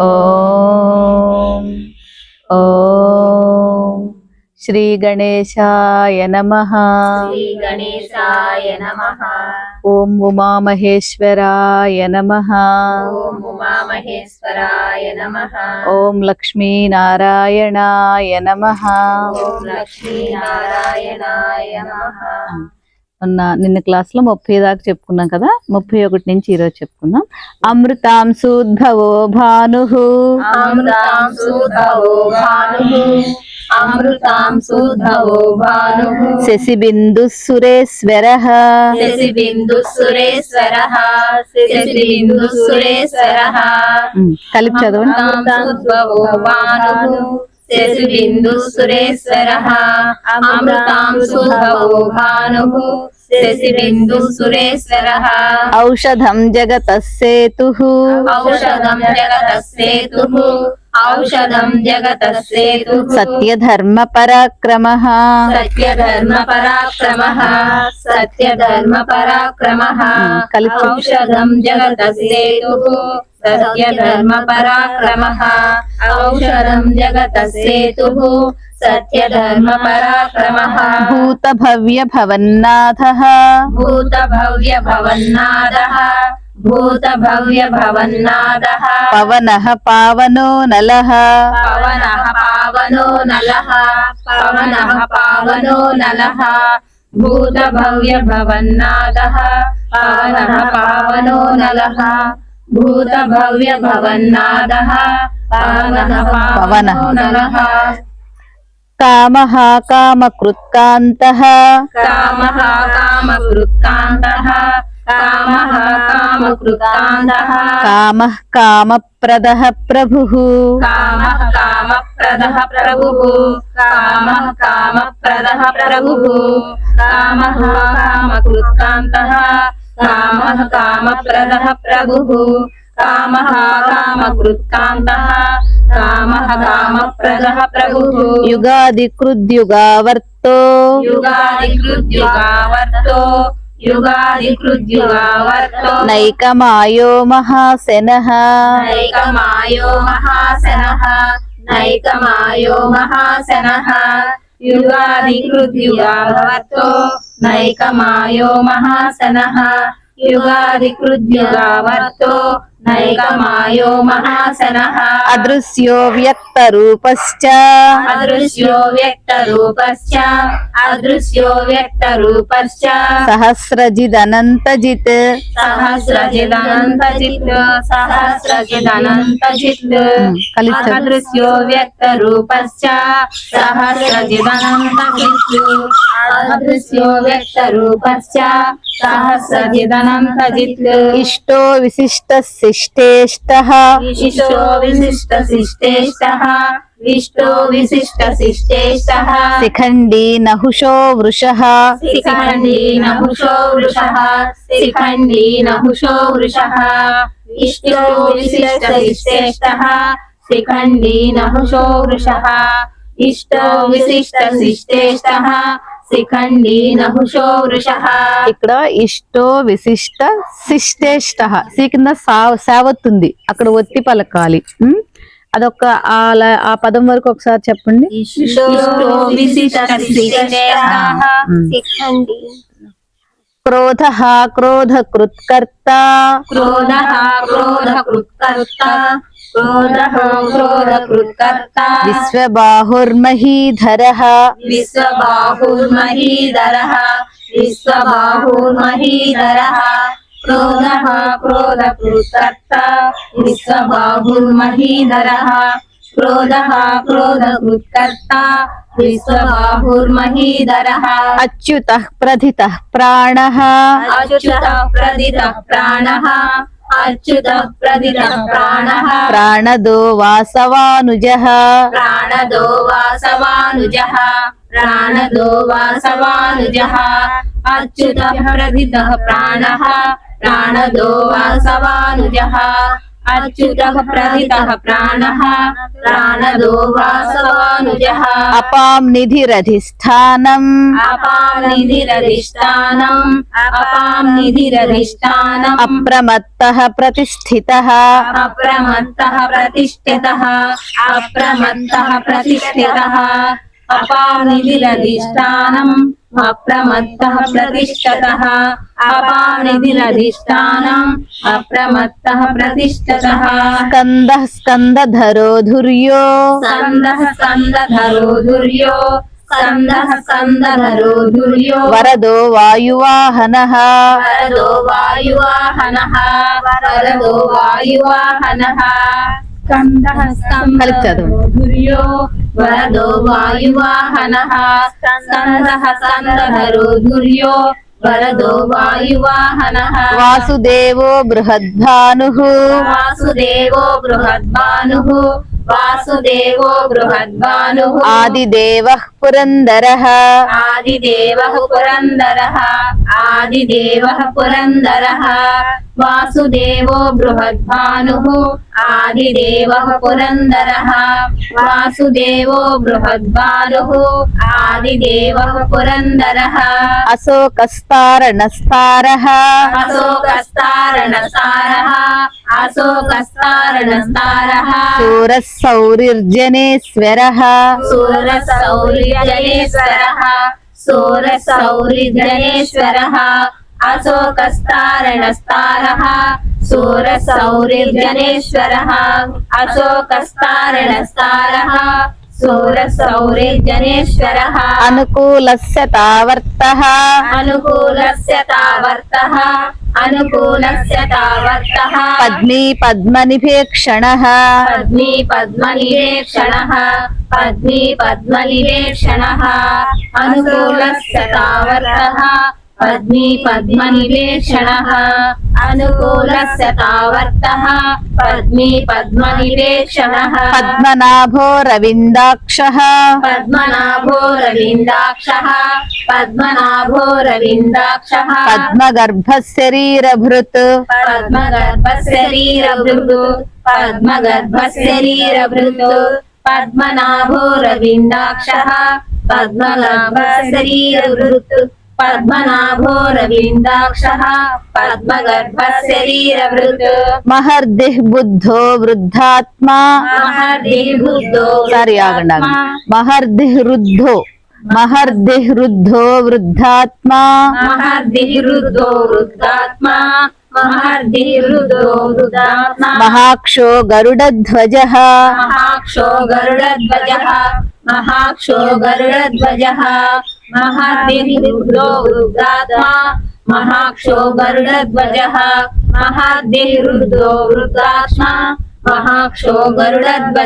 ఓం. ఓం. శ్రీ గణేశాయ నమ. శ్రీ గణేశాయ నమః. ఓం ఉమామహేశ్వరాయ నమ. ఓం ఉమామహేశ్వరాయ నమః. ఓం లక్ష్మీనారాయణాయ నమ. ఓం లక్ష్మీనారాయణాయ నమః. మొన్న నిన్న క్లాస్లో ముప్పై దాకా చెప్పుకున్నాం కదా ముప్పై ఒకటి నుంచి ఈరోజు చెప్పుకుందాం అమృతాం సుధవో భానుః. అమృతాం సుధవో భానుః. శశిబిందు సురేశ్వర. శశిబిందు సురేశ్వరః. శశిబిందు సురేశ్వరః. కలిపి చదవండి. శశిబిందు సురేశ్వరः అమృతాం సుధవో భానుః శశిబిందు సురేశ్వరः. ఔషధం జగత సేతు ఔషధం జగతస్సేతుః ఔషధం औषधम जगत से सत्य धर्म पराक्रम सत्यक्रम सत्यक्रम कल सत्यधर्मपराक्रमः। सत्य औषधं पराक्रम भूत भव्य भवन्नाथ भूत भव्य भवन्नाथ भूत भव्य भूतभव्यभवन्नादः। पवनः पावनो नलः। पवनः पावनो नलः। पवनः पावनो नलः। भूतभव्यभवन्नादः। पवनः पावनो नलः। भूतभव्यभवन्नादः। पवनः पावनः। नलः। कामः कामकृत्कान्तः। कामः कामकृत्कान्तः। కామ కామప్రద ప్రభు కామ కామప్రద ప్రభు కామ కామప్రద ప్రభు కామ కామకృత్కాంత కామ కామప్రద ప్రభు కామ కామకృత్కాంత కామ కామప్రద ప్రభు యుగాది కృద్యుగావర్తో యుగాది కృద్యుగావర్తో నైకమాయో మహాశన నైకమాయో మహాసనః నైకమాయో మహాసనః యుగాదికృద్యుగావర్తో నైకమాయో మహాసనః యుగాదికృద్యుగావర్తో నైకమాయో మహాసనః అదృశ్యో వ్యక్త రూపశ్చ అదృశ్యో వ్యక్తరూపశ్చ అదృశ్యో వ్యక్తరూపశ్చ సహస్రజిదనంతజిత్ సహస్రజిదనంతజిత్ సహస్రజిదనంతజిత్ కలిసి చదువు. అదృశ్యో వ్యక్తరూపశ్చ సహస్రజిదనంతజిత్ అదృశ్యో వ్యక్తరూపశ్చ సహస్రజిదనంతజిత్ ఇష్టో విశిష్ట శిష్టేష్ట విశిష్టో విశిష్ట శిష్టేష్టః విష్టో విశిష్ట శిష్టేష్టః శిఖండీ నహుషో వృష శిఖండీ నహుషో వృషः శిఖండీ నహుషో వృషः ఇష్టో విశిష్ట శిష్టేష్టः శిఖండీ నహుషో వృషः ఇక్కడ ఇష్టో విశిష్ట శిష్టేష్ట. సి కింద సావత్తుంది అక్కడ ఒత్తి పలకాలి? అదొక ఆ ల- ఆ పదం వరకు ఒకసారి చెప్పండి. క్రోధ క్రోధ కృత్కర్త క్రోధः క్రోధः క్రోధకృత్కర్త. విశ్వబాహుర్మహీధర విశ్వబాహుర్మహీధరः విశ్వబాహుర్మహీధరः క్రోధः క్రోధకృత్కర్త విశ్వబాహుర్మహీధరः క్రోధः క్రోధకృత్కర్త విశ్వబాహుర్మహీధరः అచ్యుత ప్రథిత ప్రాణ అచ్యుత ప్రదిత ప్రాణः అచ్యుత ప్రదిత ప్రాణः ప్రాణదో వాసవానుజ. ప్రాణదో వాసవానుజः. ప్రాణదో వాసవానుజः. అచ్యుత ప్రథితः ప్రాణः. ప్రాణదో వాసవానుజः. अच्युतः प्रथितः प्राणः प्राणदो वासवानुजः అపాం నిధిరధిష్టానం अपां निधिरधिष्ठानम् अपां निधिरधिष्ठानम् అప్రమత్త ప్రతిష్ఠిత अप्रमत्तः प्रतिष्ठितः अप्रमत्तः प्रतिष्ठितः अपां निधिरधिष्ठानम् అప్రమత్తః ప్రతిష్టతః అపానిధిరధిష్టానం అప్రమత్తః ప్రతిష్టతః స్కందః స్కందధరో ధుర్యో స్కందః స్కందధరో ధుర్యో స్కందః స్కందధరో ధుర్యో వరదో వాయువాహనః వరదో వాయువాహనః వరదో వాయువాహనః స్కందః స్కందధరో ధుర్యో वरदो वायुवाहन स्कन्दः दुर्यो। वरदो वायुवाहन वासुदेव बृहद्भा वासुदेव बृहद्भा వాసుదేవో బృహద్భాను ఆదిదేవ పురందర. ఆదిదేవ పురందర. ఆదిదేవ పురందర. వాసుదేవో బృహద్భాను ఆదిదేవ పురందర. వాసుదేవో బృహద్భాను ఆదిదేవ పురందర. అశోకస్తారణస్తార. అశోకస్తారణస్తారః సూరः సౌరిర్జనేశ్వరः సూరः సౌరిర్జనేశ్వరः సూరः సౌరిర్జనేశ్వరः అశోకస్తారణస్తారః సూరः సౌరిర్జనేశ్వరः అశోకస్తారణస్తారः సూరసౌరేజనేశ్వరः अनुकूलस्य तावत्तः। पद्मी पद्मनिवेक्षणः पद्मी पद्मनिवेक्षणः पद्मी पद्मनिवेक्षणः अनुकूलस्य पद्मी पद्मनिवेक्षणः अनुकूलस्य पद्मी पद्मनिवेक्षणः पद्मनाभो रविन्दाक्षः। पद्मना रविन्दाक्षः पद्मनाभो रविन्दाक्षः पद्मगर्भशरीरभृत् पद्मगर्भशरीरभृत् पद्मगर्भशरीरभृत् पद्मनाभो रविन्दाक्षः पद्मगर्भशरीरभृत् पद्मनाभो रविन्दाक्षः पद्मगर्भशरीरभृत् महर्दिः बुद्धो वृद्धात्मा महर्दिः बुद्धो सारी आगण्डागम् महर्दिः रुद्धो महर्दिहृद्धो वृद्धात्मा। महर्दिहृद्धो वृद्धात्मा। महर्दिहृदो वृद्धात्मा। महाक्षो गरुडध्वज। महाक्षो गरुडध्वज। महाक्षो गरुडध्वजः। महर्दिहृद्धो वृद्धात्मा। महाक्षो गरुडध्वजः। महर्दिहृद्धो वृद्धात्मा। महाक्षो भीम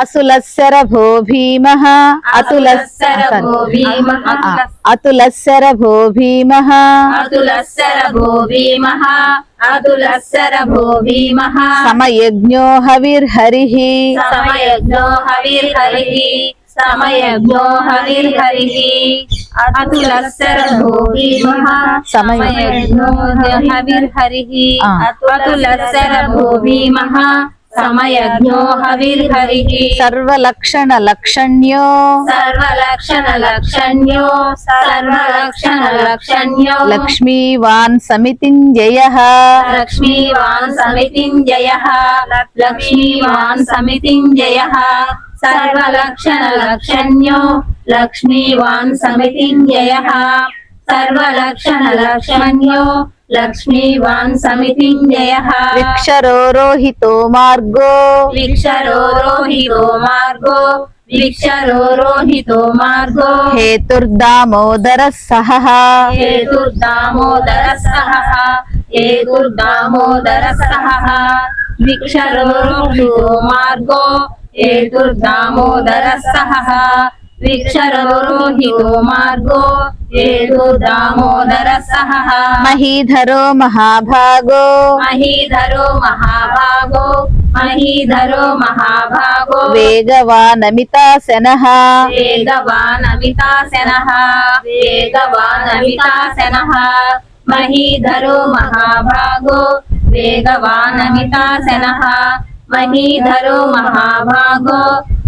असुलस्सरभो भीम। अतुलस्सरभो भीमः। अतुलस्सरभो भो भीम। भीमः। अतुलस्सरभो भीम। समयज्ञो हविर्हरि। समयज्ञो हरि समयज्ञो हविर्हरिः। अतुलस्सरभो సమయజ్ఞో హవిర్హరి. సర్వలక్షణ లక్షణ్యో. సర్వలక్షణ లక్షణ్యో సర్వలక్షణ లక్షణ్యో. లక్ష్మీవాన్ సమితిం జయ. లక్ష్మీవాన్ సమితిం జయ. లక్ష్మీవాన్ సమితిం జయ. సర్వలక్షణ లక్షణ్యో లక్ష్మీవాన్ సమితిం सर्वलक्षणलक्ष्मण्यो लक्ष्मीवान् समितिञ्जयः वृक्षरोहितो मार्गो वृक्षरोहितो मार्गो वृक्षरोहितो मार्गो हेतुर्दामोदरः सहः हेतुर्दामोदरः सहः हेतुर्दामोदरः सहः वृक्षरोहितो मार्गो हेतुर्दामोदरः सहः विक्षररोहितो मार्गो दामोदर सह महीधरो महाभागो महीधरो महाभागो महीधरो महाभागो वेगवानमितासनः वेगवानमितासनः वेगवानमितासनः महीधरो महाभागो वेगवानमितासनः महीधरो महाभागो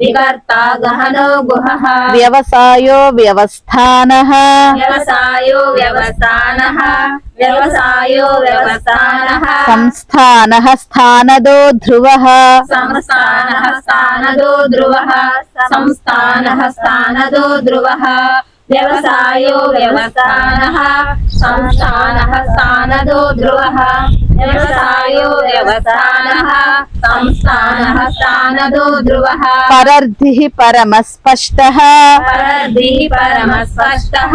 विकर्ता गहनो गुहः व्यवसायो व्यवस्थानः व्यवसायो व्यवस्थानः व्यवसायो व्यवस्थानः संस्थानः स्थानदो ध्रुवः संस्थानः स्थानदो ध्रुवः संस्थानः स्थानदो ध्रुवः व्यवसायो व्यवस्थानः संस्थानः स्थानदो ध्रुवः। व्यवसायो व्यवस्थानः संस्थानः स्थानदो ध्रुवः। परर्धिः परमस्पष्टः। परर्धिः परमस्पष्टः।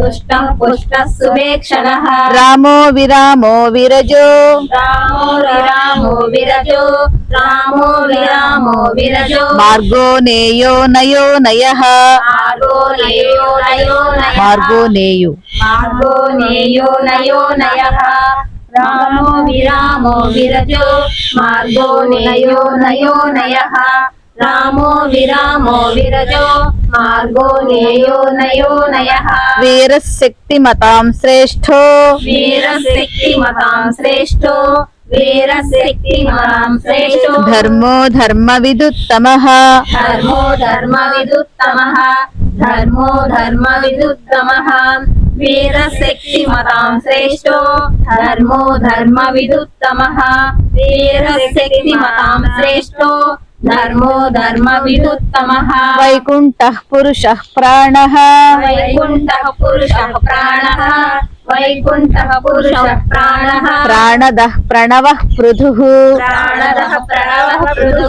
दुष्टं पुष्टः सुवेक्षणः रामो विरामो विरजो रामो विरामो विरजो रामो विरामो विरजो मार्गो नेयो नयो नयः मार्गो नेयो नयो नयः मार्गो नेयो मार्गो नेयो नयो नयः रामो विरामो विरजो मार्गो नेयो नयो नयः रामो विरामो विरजो मार्गो नेयो नयो नयः। वीर शक्ति वीरशक्तिमतां श्रेष्ठो। वीरशक्तिमतां श्रेष्ठो। वीरशक्तिमतां श्रेष्ठो। धर्मो धर्म धर्मविदुत्तमः। धर्मो धर्म धर्मविदुत्तमः। धर्मो धर्म विदुत्तम वीर शक्ति वीरशक्तिमतां श्रेष्ठो। धर्मो धर्म विदुत्तम वीर शक्ति वीरशक्तिमतां श्रेष्ठो। వైకుంఠ పురుష ప్రాణ వైకుంఠ పురుష ప్రాణ వైకుంఠ పురుష ప్రాణ ప్రాణద ప్రణవ పృథు ప్రాణద ప్రణవ పృథు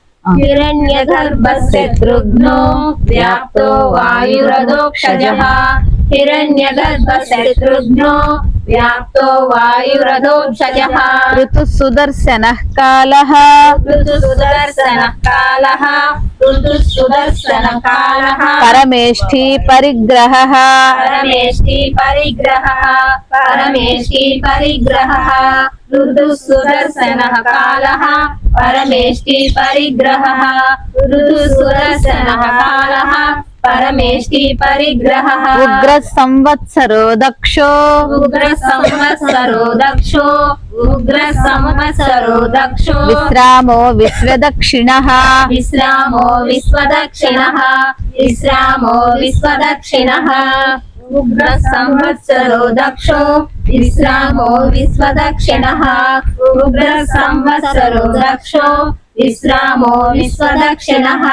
हिरण्यगर्भशत्रुघ्नो व्याप्तो वायुरदोक्षजः। हिरण्यगर्भशत्रुघ्नो व्याप्तो वायुरदोक्षजः। ऋतुसुदर्शनः कालः। ऋतुसुदर्शनः कालः। ऋतुसुदर्शनः कालः। परमेष्ठी परिग्रहः। परमेष्ठी परिग्रहः। परमेष्ठी परिग्रहः। ऋतुसुदर्शनः कालः परमेष्टि परिग्रहः ऋतुसुदर्शनः कालः परमेष्टि परिग्रहः उग्र संवत्सरो दक्षो उग्र संवत्सरो दक्षो उग्र संवत्सरो दक्षो विश्रामो विश्वदक्षिणः विश्रामो विश्वदक्षिणः विश्रामो विश्वदक्षिणः उग्र संवत्सरो दक्षो विश्रामो विश्वदक्षिणः उग्र संवत्सरो दक्षो विश्रामो विश्वदक्षिणः